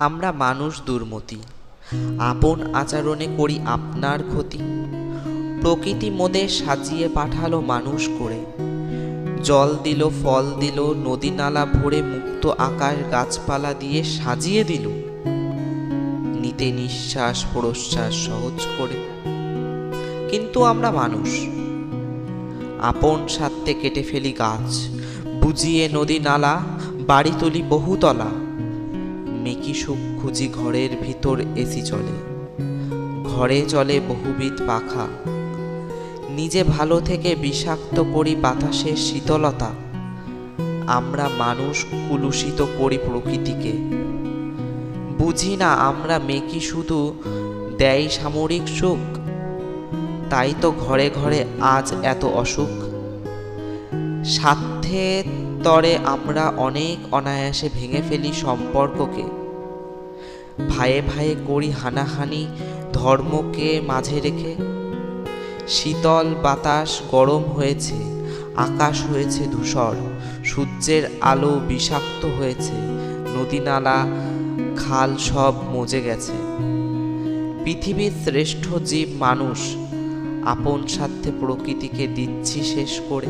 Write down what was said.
আমরা মানুষ দুর্মতি। আপন আচরণে করি আপনার ক্ষতি। প্রকৃতি মোদের সাজিয়ে পাঠালো মানুষ করে। জল দিল, ফল দিল, নদী নালা ভরে মুক্ত আকাশ গাছপালা দিয়ে সাজিয়ে দিল। নিতে নিঃশ্বাস, প্রশ্বাস সহজ করে। কিন্তু আমরা মানুষ। আপন সাথে কেটে ফেলি গাছ। বুঝিয়ে নদী নালা, বাড়ি তুলি বহুতলা। মেকি সুখ খুঁজি ঘরের ভিতর এসি চলে। ঘরে চলে বহুবিধ পাখা। নিজে ভালো থেকে বিষাক্ত করি বাতাসের শীতলতা। আমরা মানুষ কুলুষিত করি প্রকৃতিকে। বুঝি না আমরা মেকি শুধু দেয় সামরিক সুখ? তাই তো ঘরে ঘরে আজ এত অসুখ। স্বার্থের তরে আমরা অনেক অনায়াসে ভেঙে ফেলি সম্পর্ককে। ভাইয়ে ভাইয়ে করি হানাহানি ধর্মকে মাঝে রেখে। শীতল বাতাস গরম হয়েছে, আকাশ হয়েছে ধূসর, সূর্যের আলো বিষাক্ত হয়েছে নদী নালা খাল সব মজে গেছে। পৃথিবীর শ্রেষ্ঠ জীব মানুষ, আপন স্বার্থে প্রকৃতিকে দিচ্ছি শেষ করে।